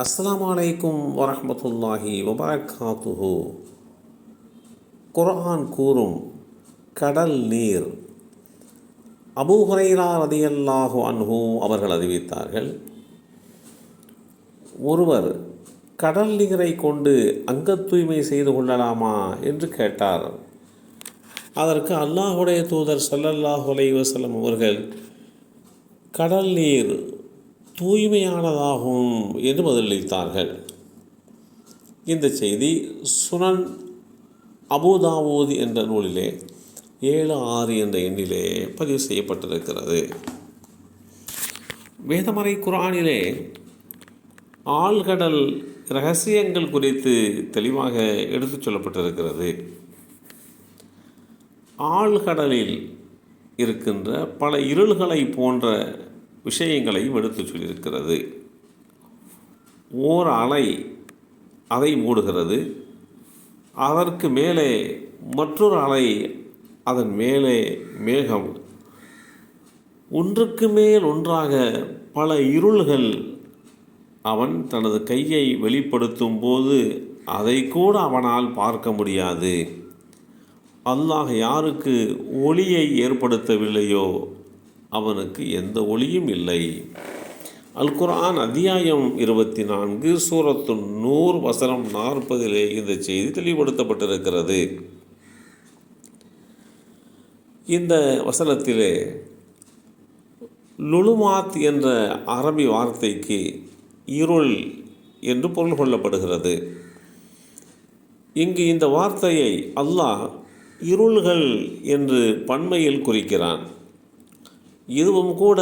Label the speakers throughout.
Speaker 1: அஸ்லாம் அலைக்கும் வரமத்துல்லாஹி வபரகாத்துஹு குர்ஆன் கூறும் கடல் நீர். அபூ ஹுரைரா ரதியல்லாஹு அன்ஹு அவர்கள் அறிவித்தார்கள் ஒருவர் கடல் நீரை கொண்டு அங்கத் தூய்மை செய்து கொள்ளலாமா என்று கேட்டார். அதற்கு அல்லாஹுடைய தூதர் சல்லல்லாஹு அலைவசலம் அவர்கள் கடல் நீர் தூய்மையானதாகும் என்று பதிலளித்தார்கள். இந்த செய்தி சுனன் அபுதாவூத் என்ற நூலிலே ஏழு ஆறு என்ற எண்ணிலே பதிவு செய்யப்பட்டிருக்கிறது. வேதமறை குரானிலே ஆழ்கடல் ரகசியங்கள் குறித்து தெளிவாக எடுத்துச் சொல்லப்பட்டிருக்கிறது. ஆழ்கடலில் இருக்கின்ற பல இருள்களை போன்ற விஷயங்களையும் எடுத்துச் சொல்லியிருக்கிறது. ஓர் அலை அதை மூடுகிறது. அதற்கு மேலே மற்றொரு அலை அதன் மேலே மேகம். ஒன்றுக்கு மேல் ஒன்றாக பல இருள்கள் அவன் தனது கையை வெளிப்படுத்தும் போது அதை கூட அவனால் பார்க்க முடியாது. அல்லாஹ் யாருக்கு ஒளியை ஏற்படுத்தவில்லையோ அவனுக்கு எந்த ஒளியும் இல்லை. அல் குரான் அத்தியாயம் இருபத்தி நான்கு சூரத்து நூறு வசனம் நாற்பதிலே இந்த செய்தி தெளிவுபடுத்தப்பட்டிருக்கிறது. இந்த வசனத்திலே லுலுமாத் என்ற அரபி வார்த்தைக்கு இருள் என்று பொருள் கொள்ளப்படுகிறது. இங்கு இந்த வார்த்தையை அல்லாஹ் இருள்கள் என்று பன்மையில் குறிக்கிறான். இதுவும் கூட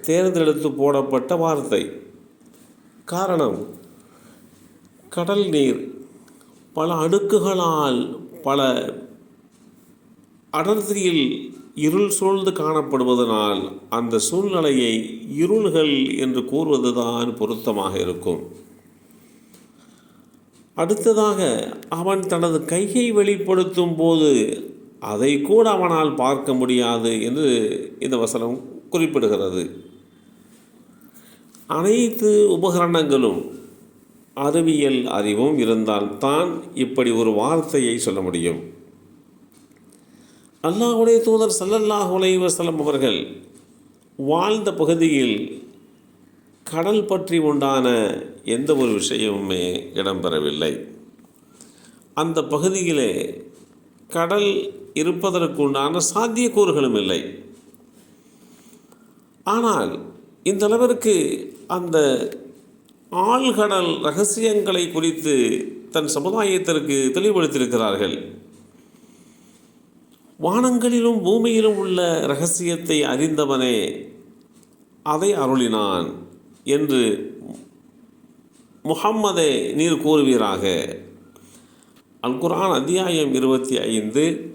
Speaker 1: தேர்ந்தெடுத்து போடப்பட்ட வார்த்தை. காரணம் கடல் நீர் பல அடுக்குகளால் பல அடர்த்தியில் இருள் சூழ்ந்து காணப்படுவதனால் அந்த சூழ்நிலையை இருள்கள் என்று கூறுவதுதான் பொருத்தமாக இருக்கும். அடுத்ததாக அவன் தனது கையை வெளிப்படுத்தும் போது அதை கூட அவனால் பார்க்க முடியாது என்று இந்த வசனம் குறிப்பிடுகிறது. அனைத்து உபகரணங்களும் அறிவியல் அறிவும் இருந்தால்தான் இப்படி ஒரு வார்த்தையை சொல்ல முடியும். அல்லாஹுடைய தூதர் சல்லல்லாஹ் உலைவசலம் அவர்கள் வாழ்ந்த பகுதியில் கடல் பற்றி உண்டான எந்த ஒரு விஷயமுமே இடம்பெறவில்லை. அந்த பகுதியிலே கடல் இருப்பதற்குண்டான சாத்தியக்கூறுகளும் இல்லை. ஆனால் இந்த அளவிற்கு அந்த ஆழ்கடல் ரகசியங்களை குறித்து தன் சமுதாயத்திற்கு தெளிவுபடுத்தியிருக்கிறார்கள். வானங்களிலும் பூமியிலும் உள்ள ரகசியத்தை அறிந்தவனே அதை அருளினான் என்று முகம்மதே நீர் கூறுவீராக. அல்குரான் அத்தியாயம் இருபத்தி ஐந்து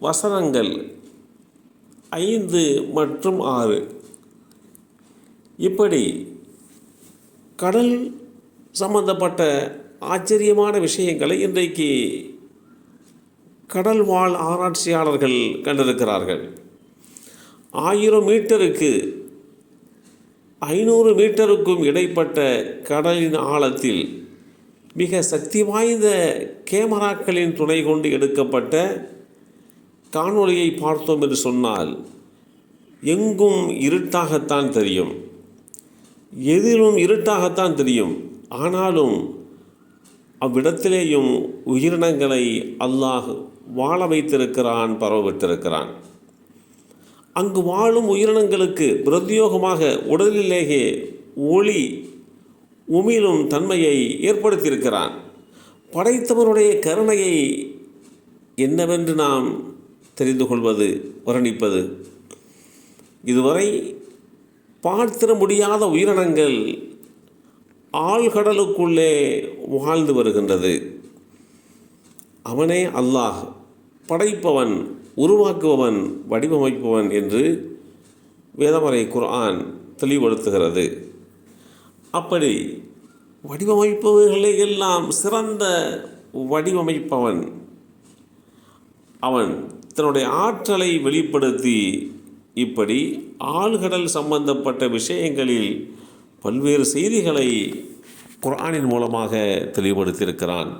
Speaker 1: வசனங்கள் ஐந்து மற்றும் ஆறு. இப்படி கடல் சம்பந்தப்பட்ட ஆச்சரியமான விஷயங்களை இன்றைக்கு கடல் வாழ் ஆராய்ச்சியாளர்கள் கண்டிருக்கிறார்கள். ஆயிரம் மீட்டருக்கு ஐநூறு மீட்டருக்கும் இடைப்பட்ட கடலின் ஆழத்தில் மிக சக்தி வாய்ந்த கேமராக்களின் துணை கொண்டு எடுக்கப்பட்ட காணொளியை பார்த்தோம் என்று சொன்னால் எங்கும் இருட்டாகத்தான் தெரியும். எதிலும் இருட்டாகத்தான் தெரியும். ஆனாலும் அவ்விடத்திலேயும் உயிரினங்களை அல்லாஹ் வாழ வைத்திருக்கிறான் பரவவிட்டிருக்கிறான். அங்கு வாழும் உயிரினங்களுக்கு பிரத்யோகமாக உடலிலேயே ஒளி உமிழும் தன்மையை ஏற்படுத்தியிருக்கிறான். படைத்தவனுடைய கருணையை என்னவென்று நாம் தெரிந்து கொள்வது வர்ணிப்பது? இதுவரை பார்த்திட முடியாத உயிரினங்கள் ஆழ்கடலுக்குள்ளே வாழ்ந்து வருகின்றது. அவனே அல்லாஹ் படைப்பவன் உருவாக்குபவன் வடிவமைப்பவன் என்று வேதமறை குர்ஆன் தெளிவுபடுத்துகிறது. அப்படி வடிவமைப்பவர்களை எல்லாம் சிறந்த வடிவமைப்பவன் அவன் தன்னுடைய ஆற்றலை வெளிப்படுத்தி இப்படி ஆழ்கடல் சம்பந்தப்பட்ட விஷயங்களில் பல்வேறு செய்திகளை குர்ஆனின் மூலமாக தெளிவுபடுத்தியிருக்கிறான்.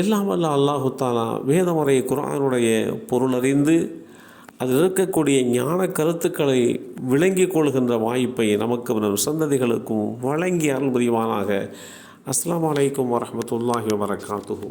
Speaker 1: எல்லாம் வல்ல அல்லாஹு தாலா வேதமுறை குரானுடைய பொருளறிந்து அதில் இருக்கக்கூடிய ஞான கருத்துக்களை விளங்கிக் கொள்கின்ற வாய்ப்பை நமக்கு நம் சந்ததிகளுக்கும் வழங்கி அருள் புரிவானாக. அஸ்ஸலாமு அலைக்கும் வரஹ்மத்துல்லாஹி வபரகாத்துஹு.